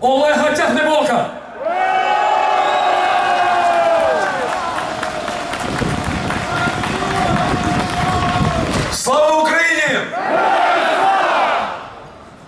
Олега Тягнебока. Слава Україні!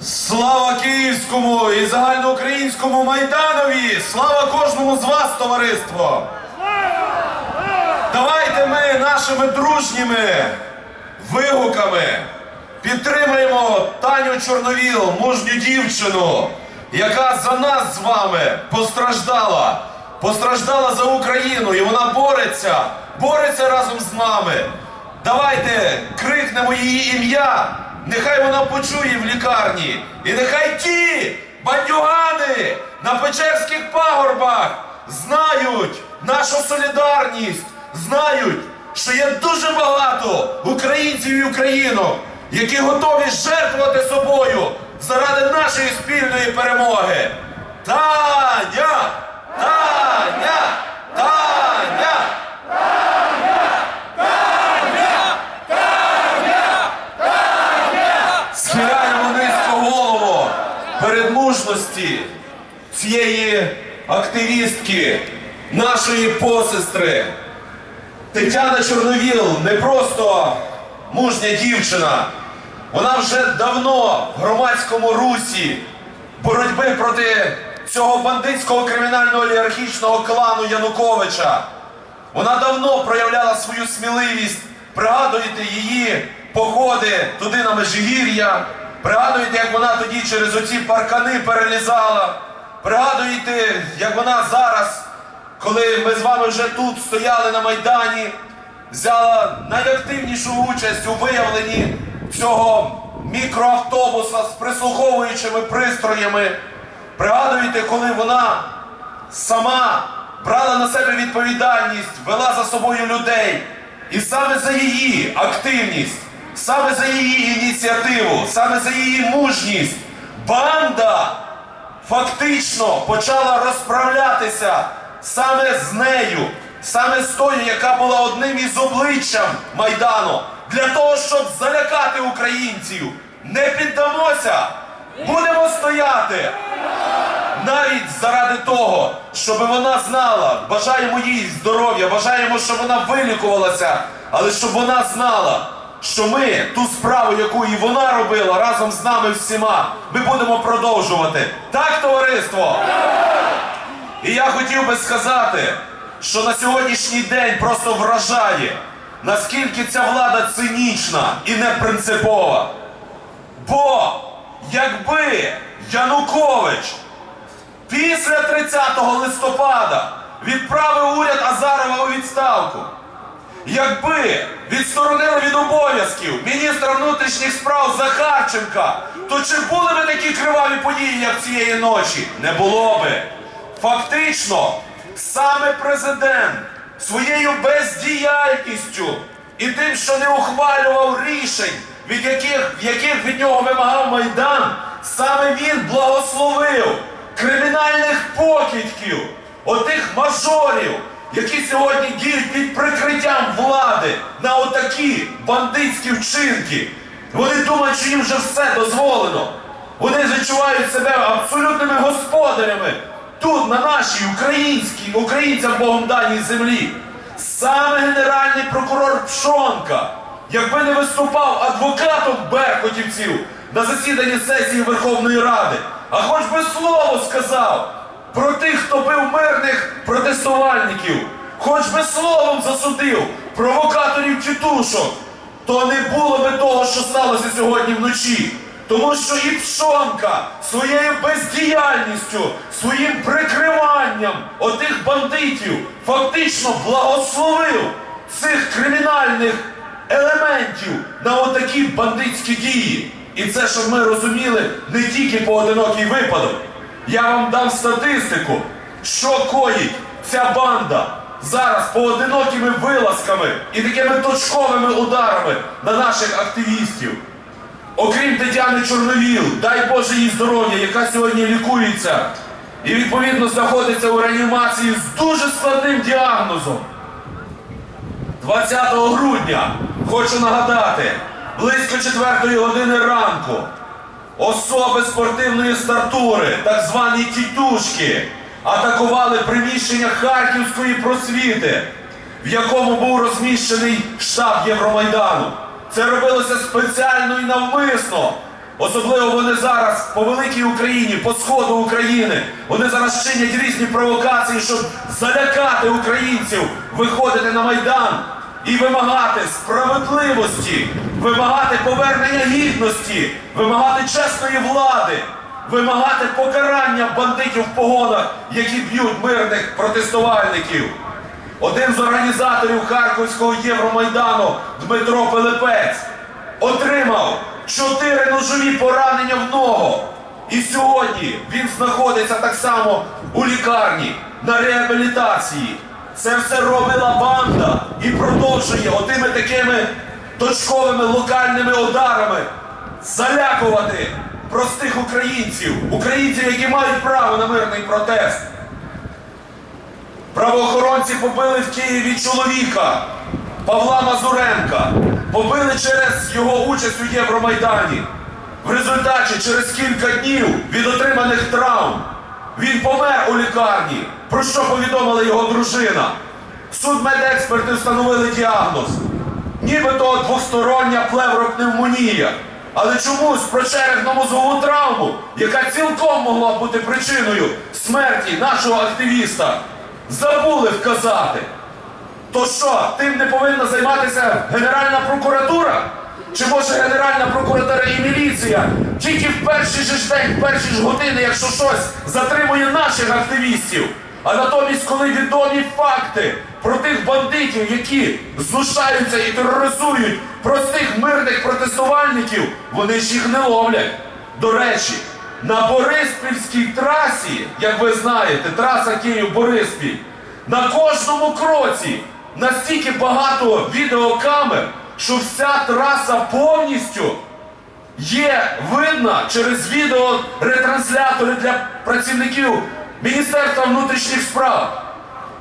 Слава Київському і загальноукраїнському Майданові! Слава кожному з вас, товариство! Давайте ми нашими дружніми вигуками підтримаємо Таню Чорновіл, мужню дівчину, яка за нас з вами постраждала. Постраждала за Україну, і вона бореться, бореться разом з нами. Давайте крикнемо її ім'я. Нехай вона почує в лікарні. І нехай ті бандюгани на Печерських пагорбах знають нашу солідарність, знають, що є дуже багато українців і українок, які готові жертвувати собою заради нашої спільної перемоги. Таня! Таня! Таня! Схиляємо низько голову перед мужності цієї активістки, нашої посестри. Тетяна Чорновіл не просто мужня дівчина, вона вже давно в громадському русі боротьби проти цього бандитського кримінального олігархічного клану Януковича. Вона давно проявляла свою сміливість. Пригадуєте її походи туди на Межигір'я. Пригадуєте, як вона тоді через оці паркани перелізала. Пригадуєте, як вона зараз, коли ми з вами вже тут стояли на Майдані, взяла найактивнішу участь у виявленні цього мікроавтобуса з прислуховуючими пристроями. Пригадуєте, коли вона сама брала на себе відповідальність, вела за собою людей. І саме за її активність, саме за її ініціативу, саме за її мужність, банда фактично почала розправлятися саме з нею, саме з тою, яка була одним із обличчям Майдану, для того, щоб залякати українців. Не піддамося, будемо стояти навіть заради того, щоб вона знала, бажаємо їй здоров'я, бажаємо, щоб вона вилікувалася, але щоб вона знала, що ми ту справу, яку і вона робила разом з нами всіма, ми будемо продовжувати. Так, товариство? І я хотів би сказати, що на сьогоднішній день просто вражає, наскільки ця влада цинічна і непринципова. Бо якби Янукович після 30 листопада відправив уряд Азарова у відставку. Якби відсторонили від обов'язків міністра внутрішніх справ Захарченка, то чи були би такі криваві події, як цієї ночі? Не було би. Фактично, саме президент своєю бездіяльністю і тим, що не ухвалював рішень, від яких, яких від нього вимагав Майдан, саме він благословив кримінальних покидьків, отих мажорів, які сьогодні діють під прикриттям влади на отакі бандитські вчинки. Вони думають, що їм вже все дозволено. Вони відчувають себе абсолютними господарями тут, на нашій українській, українцям Богом даній землі. Саме генеральний прокурор Пшонка, якби не виступав адвокатом беркутівців на засіданні сесії Верховної Ради, а хоч би слово сказав про тих, хто бив мирних протестувальників, хоч би словом засудив провокаторів тітушок, то не було би того, що сталося сьогодні вночі. Тому що і Пшонка своєю бездіяльністю, своїм прикриванням отих бандитів фактично благословив цих кримінальних елементів на отакі бандитські дії. І це, щоб ми розуміли, не тільки поодинокий випадок. Я вам дам статистику, що коїть ця банда зараз поодинокими вилазками і такими точковими ударами на наших активістів. Окрім Тетяни Чорновіл, дай Боже їй здоров'я, яка сьогодні лікується і відповідно знаходиться у реанімації з дуже складним діагнозом. 20 грудня, хочу нагадати, близько 4 години ранку особи спортивної стартури, так звані тітушки, атакували приміщення Харківської просвіти, в якому був розміщений штаб Євромайдану. Це робилося спеціально і навмисно. Особливо вони зараз по великій Україні, по сходу України, вони зараз чинять різні провокації, щоб залякати українців, виходити на майдан і вимагати справедливості, вимагати повернення гідності, вимагати чесної влади, вимагати покарання бандитів в погонах, які б'ють мирних протестувальників. Один з організаторів Харківського Євромайдану Дмитро Пилипець отримав чотири ножові поранення в ногу. І сьогодні він знаходиться так само у лікарні на реабілітації. Це все робила банда і продовжує отими такими точковими локальними ударами залякувати простих українців, українців, які мають право на мирний протест. Правоохоронці побили в Києві чоловіка Павла Мазуренка. Побили через його участь у Євромайдані. В результаті через кілька днів від отриманих травм він помер у лікарні, про що повідомила його дружина. Судмедексперти встановили діагноз. Нібито двостороння плевропневмонія. Але чомусь про черепно-мозгову травму, яка цілком могла бути причиною смерті нашого активіста, забули вказати. То що, тим не повинна займатися Генеральна прокуратура? Чи може Генеральна прокуратура і міліція тільки в перший же день, в перші ж години, якщо щось затримує наших активістів? А натомість, коли відомі факти про тих бандитів, які знущаються і тероризують простих мирних протестувальників, вони ж їх не ловлять. До речі, на Бориспільській трасі, як ви знаєте, траса Київ-Бориспіль, на кожному кроці настільки багато відеокамер, що вся траса повністю є видна через відеоретранслятори для працівників Міністерства внутрішніх справ.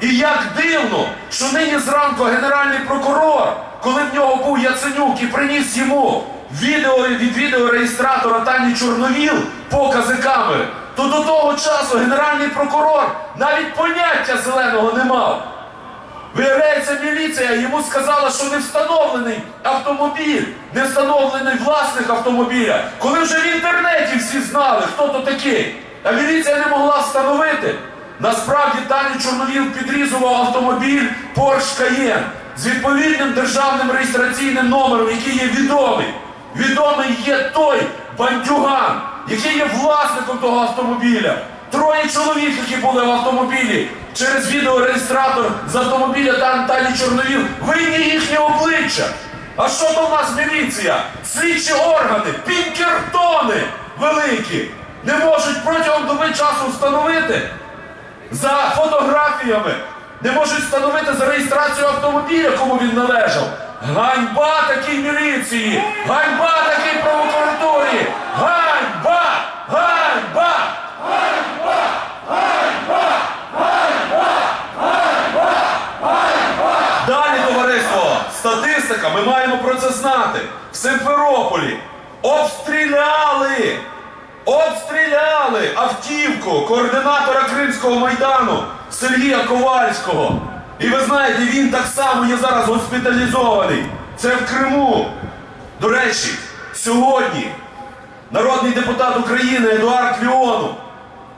І як дивно, що нині зранку генеральний прокурор, коли в нього був Яценюк і приніс йому відео від відеореєстратора Тані Чорновіл покази камери, то до того часу генеральний прокурор навіть поняття зеленого не мав. Виявляється, міліція йому сказала, що не встановлений автомобіль, не встановлений власник автомобіля. Коли вже в інтернеті всі знали, хто то такий, а міліція не могла встановити. Насправді Тані Чорновіл підрізував автомобіль Porsche Cayenne з відповідним державним реєстраційним номером, який є відомий. Відомий є той бандюган, який є власником того автомобіля. Троє чоловік, які були в автомобілі, через відеореєстратор з автомобіля Тан Тані Чорновіл, винні їхнє обличчя. А що то в нас міліція? Слідчі органи, пінкертони великі, не можуть протягом доби часу встановити за фотографіями, не можуть встановити за реєстрацію автомобіля, кому він належав. Ганьба такій міліції! Ганьба такій прокуратурі! Ганьба! Ганьба! Далі, товариство, статистика, ми маємо про це знати. В Симферополі обстріляли, обстріляли автівку координатора Кримського майдану Сергія Ковальського. І ви знаєте, він так само є зараз госпіталізований. Це в Криму. До речі, сьогодні народний депутат України Едуард Ліонов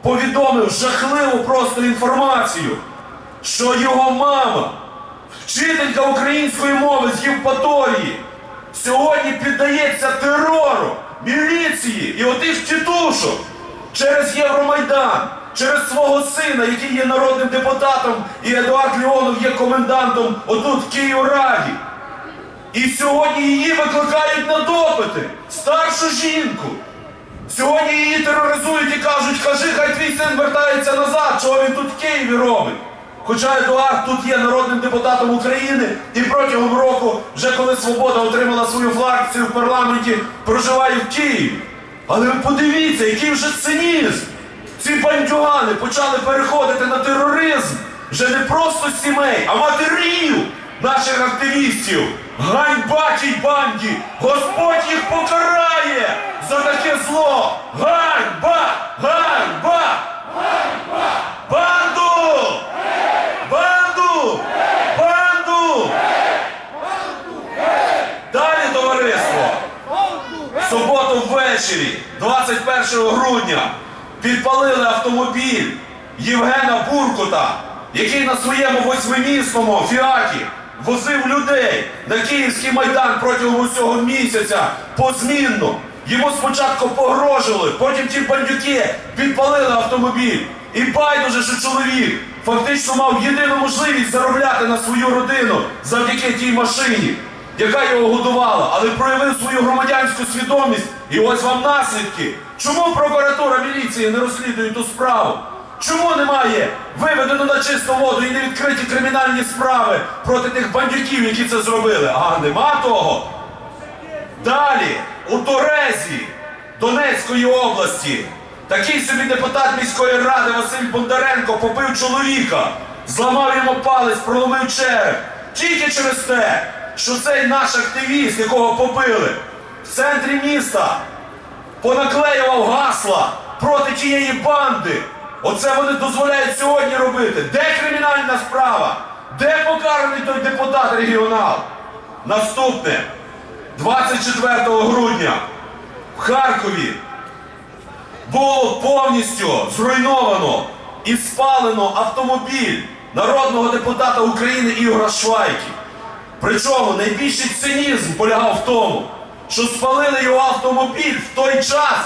повідомив жахливу просто інформацію, що його мама, вчителька української мови з Євпаторії, сьогодні піддається терору міліції і отих тітушок через Євромайдан, через свого сина, який є народним депутатом, і Едуард Леонов є комендантом отут в Київраді. І сьогодні її викликають на допити, старшу жінку. Сьогодні її тероризують і кажуть, кажи, хай твій син вертається назад, чого він тут в Києві робить. Хоча Едуард тут є народним депутатом України і протягом року, вже коли Свобода отримала свою фракцію в парламенті, проживає в Києві. Але ви подивіться, який вже цинізм. Ці бандюгани почали переходити на тероризм вже не просто сімей, а матерів наших активістів. Ганьба тій банді! Господь їх покарає за таке зло! Ганьба! Ганьба! Банду! Банду! Банду! Далі, товариство! Суботу ввечері, 21 грудня, підпалили автомобіль Євгена Буркута, який на своєму восьмимісному фіаті возив людей на Київський майдан протягом усього місяця позмінно. Йому спочатку погрожували, потім ті бандюки підпалили автомобіль. І байдуже, що чоловік фактично мав єдину можливість заробляти на свою родину завдяки тій машині яка його годувала, але проявив свою громадянську свідомість. І ось вам наслідки. Чому прокуратура міліції не розслідує ту справу? Чому немає виведено на чисту воду і не відкриті кримінальні справи проти тих бандюків, які це зробили? А нема того. Далі, у Торезі Донецької області, такий собі депутат міської ради Василь Бондаренко побив чоловіка, зламав йому палець, проломив череп. Тільки через те, що цей наш активіст, якого побили, в центрі міста понаклеював гасла проти тієї банди. Оце вони дозволяють сьогодні робити. Де кримінальна справа? Де покараний той депутат регіонал? Наступне. 24 грудня в Харкові було повністю зруйновано і спалено автомобіль народного депутата України Ігора Швайки. Причому найбільший цинізм полягав в тому, що спалили його автомобіль в той час,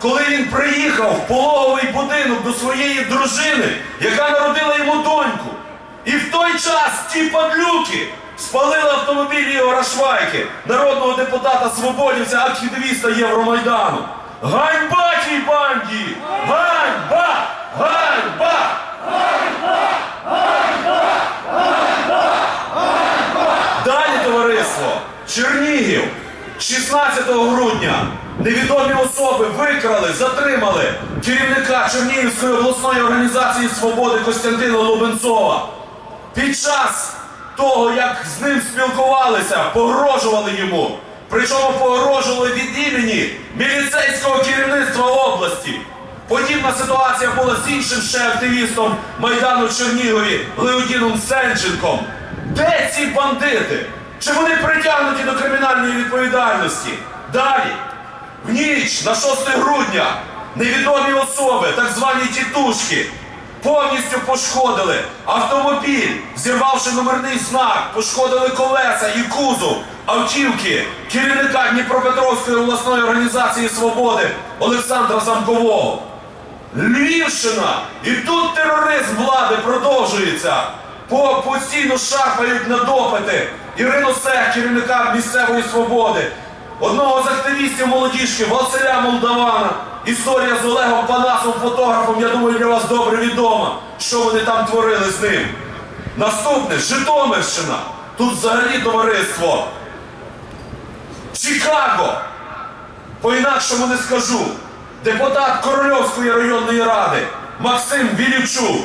коли він приїхав в пологовий будинок до своєї дружини, яка народила йому доньку. І в той час ті падлюки спалили автомобіль Ігора Швайки, народного депутата Свободівця, активіста Євромайдану. Ганьба тій банді! Ганьба! Ганьба! Далі, товариство, Чернігів, 16 грудня невідомі особи викрали, затримали керівника Чернігівської обласної організації свободи Костянтина Лубенцова. Під час того, як з ним спілкувалися, погрожували йому. Причому погрожували від імені міліцейського керівництва області. Подібна ситуація була з іншим ще активістом Майдану в Чернігові Леодіном Сенченком. Де ці бандити? Чи вони притягнуті до кримінальної відповідальності? Далі, в ніч на 6 грудня невідомі особи, так звані тітушки, повністю пошкодили автомобіль, зірвавши номерний знак, пошкодили колеса і кузов автівки керівника Дніпропетровської обласної організації свободи Олександра Замкового. Львівщина! І тут тероризм влади продовжується. По постійно шарпають на допити Ірину Сех, керівника місцевої свободи, одного з активістів молодіжки Василя Молдавана. Історія з Олегом Панасом, фотографом, я думаю, для вас добре відома, що вони там творили з ним. Наступне Житомирщина. Тут взагалі товариство. Чикаго. По-інакшому не скажу. Депутат Корольовської районної ради Максим Вілічук.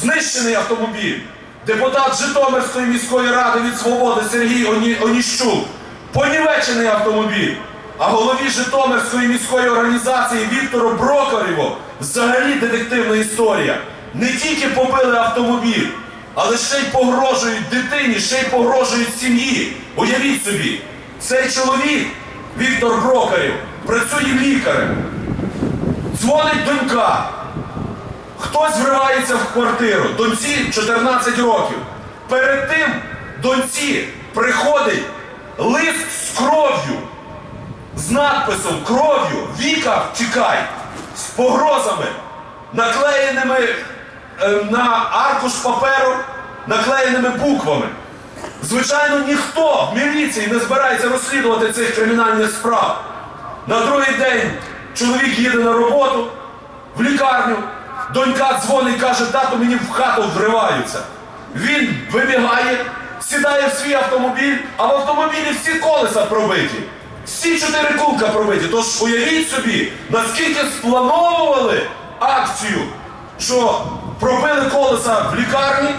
Знищений автомобіль. Депутат Житомирської міської ради від свободи Сергій Оніщук. Понівечений автомобіль. А голові Житомирської міської організації Віктору Брокарєву взагалі детективна історія. Не тільки побили автомобіль, але ще й погрожують дитині, ще й погрожують сім'ї. Уявіть собі, цей чоловік, Віктор Брокарєв, працює лікарем. Дзвонить донька. Хтось вривається в квартиру. Доньці 14 років. Перед тим доньці приходить лист з кров'ю, з надписом кров'ю, Віка, тікай, з погрозами, наклеєними е, на аркуш паперу, наклеєними буквами. Звичайно, ніхто в міліції не збирається розслідувати цих кримінальних справ. На другий день чоловік їде на роботу в лікарню. Донька дзвонить, каже, тату мені в хату вриваються. Він вибігає, сідає в свій автомобіль, а в автомобілі всі колеса пробиті. Всі чотири кулка пробиті. Тож уявіть собі, наскільки сплановували акцію, що пробили колеса в лікарні,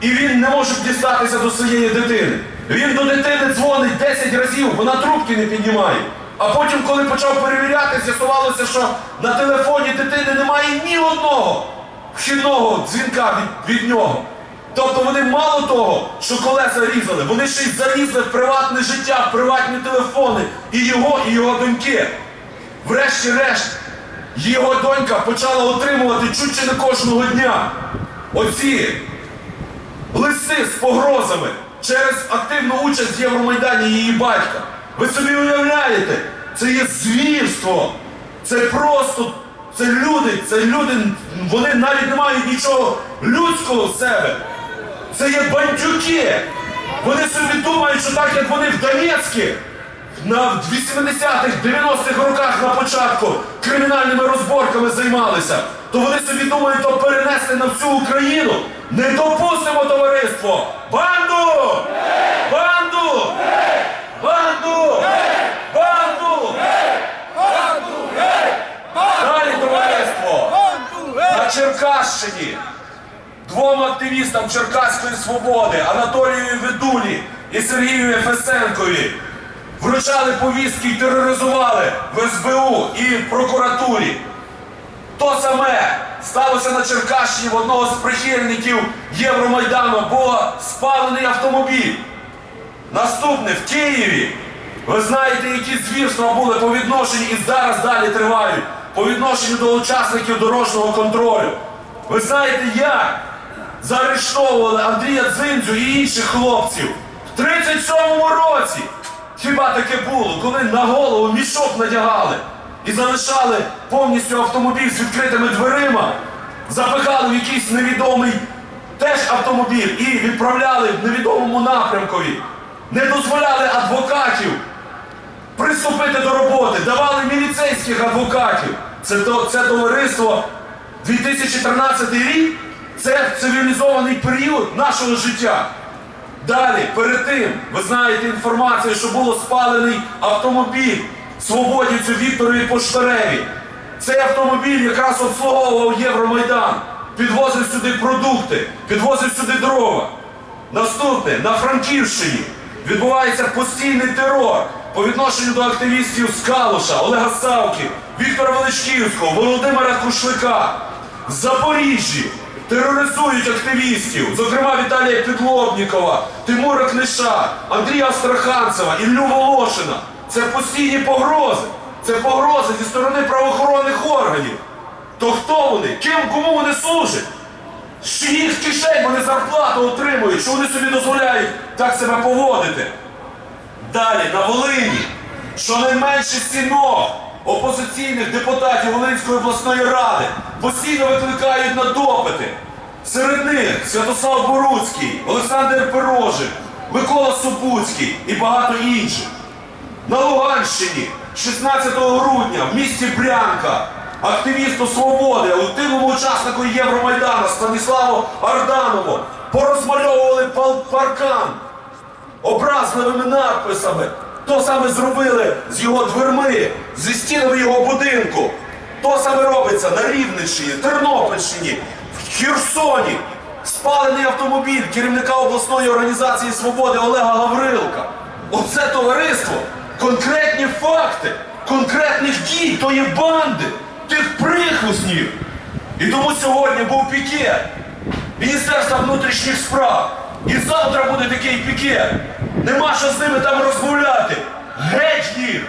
і він не може дістатися до своєї дитини. Він до дитини дзвонить 10 разів, вона трубки не піднімає. А потім, коли почав перевіряти, з'ясувалося, що на телефоні дитини немає ні одного вхідного дзвінка від, від нього. Тобто вони мало того, що колеса різали, вони ще й залізли в приватне життя, в приватні телефони і його, і його доньки. Врешті-решт, його донька почала отримувати чуть чи не кожного дня оці листи з погрозами через активну участь в Євромайдані її батька. Ви собі уявляєте, це є звірство. Це просто, це люди, це люди, вони навіть не мають нічого людського в себе. Це є бандюки. Вони собі думають, що так як вони в Донецьку, на 80-х, 90-х роках на початку кримінальними розборками займалися, то вони собі думають, то перенести на всю Україну. Не допустимо товариство! Банду! Банду! Банду! Банду! Далі товариство! На Черкащині двом активістам Черкаської свободи Анатолію Ведулі і Сергію Ефесенкові вручали повістки і тероризували в СБУ і в прокуратурі. То саме сталося на Черкащині в одного з прихильників Євромайдану, було спалений автомобіль. Наступне в Києві. Ви знаєте, які звірства були по відношенню і зараз далі тривають по відношенню до учасників дорожнього контролю. Ви знаєте, як заарештовували Андрія Дзиндзю і інших хлопців в 37-му році. Хіба таке було, коли на голову мішок надягали і залишали повністю автомобіль з відкритими дверима, запихали в якийсь невідомий теж автомобіль і відправляли в невідомому напрямкові. Не дозволяли адвокатів приступити до роботи, давали міліцейських адвокатів. Це, це товариство 2013 рік, це цивілізований період нашого життя. Далі, перед тим, ви знаєте інформацію, що було спалений автомобіль свободівцю Вікторові Поштареві. Цей автомобіль якраз обслуговував Євромайдан, підвозив сюди продукти, підвозив сюди дрова. Наступне, на Франківщині відбувається постійний терор по відношенню до активістів з Калуша, Олега Савки, Віктора Величківського, Володимира Кушлика. В Запоріжжі тероризують активістів, зокрема Віталія Підлобнікова, Тимура Книша, Андрія Астраханцева, Іллю Волошина. Це постійні погрози. Це погрози зі сторони правоохоронних органів. То хто вони? Ким кому вони служать? З чиїх кишень вони зарплату отримують, що вони собі дозволяють так себе поводити. Далі, на Волині, щонайменше сінок опозиційних депутатів Волинської обласної ради постійно викликають на допити. Серед них Святослав Боруцький, Олександр Пирожик, Микола Супуцький і багато інших. На Луганщині 16 грудня в місті Брянка активісту свободи, активному учаснику Євромайдану Станіславу Арданову порозмальовували паркан образливими надписами. То саме зробили з його дверми, зі стінами його будинку. То саме робиться на Рівненщині, Тернопільщині, в Херсоні. Спалений автомобіль керівника обласної організації свободи Олега Гаврилка. Оце товариство, конкретні факти, конкретних дій, то є банди, тих прихвостнів. І тому сьогодні був пікет Міністерства внутрішніх справ. І завтра буде такий пікет. Нема що з ними там розмовляти. Геть їх!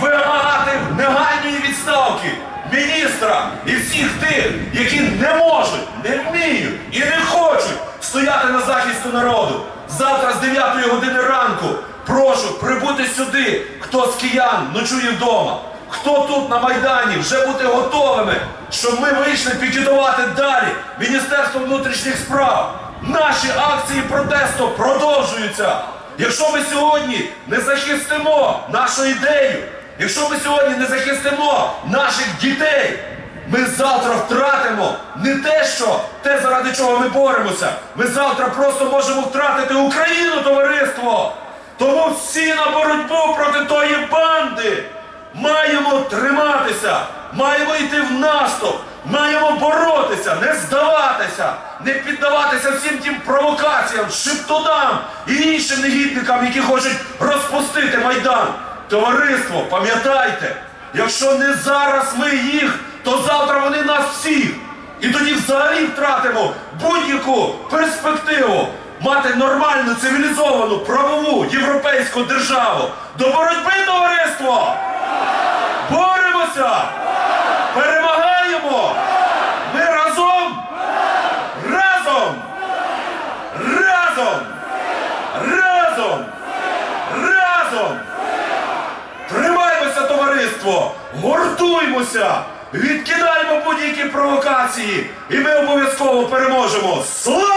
Вимагати негайної відставки міністра і всіх тих, які не можуть, не вміють і не хочуть стояти на захисту народу. Завтра з 9 години ранку прошу прибути сюди, хто з киян ночує вдома. Хто тут на Майдані вже бути готовими, щоб ми вийшли пікетувати далі Міністерство внутрішніх справ. Наші акції протесту продовжуються. Якщо ми сьогодні не захистимо нашу ідею, якщо ми сьогодні не захистимо наших дітей, ми завтра втратимо не те, що те, заради чого ми боремося. Ми завтра просто можемо втратити Україну, товариство. Тому всі на боротьбу проти тої банди маємо триматися, маємо йти в наступ, маємо боротися, не здаватися, не піддаватися всім тим провокаціям, шептунам і іншим негідникам, які хочуть розпустити Майдан. Товариство, пам'ятайте, якщо не зараз ми їх, то завтра вони нас всіх. І тоді взагалі втратимо будь-яку перспективу мати нормальну, цивілізовану, правову європейську державу. До боротьби, товариство! Боремося! Перемагаємо! Ми разом! Разом! Разом! Разом! Разом! Тримаймося, товариство! Відкидаємо будь-які провокації! І ми обов'язково переможемо! Слава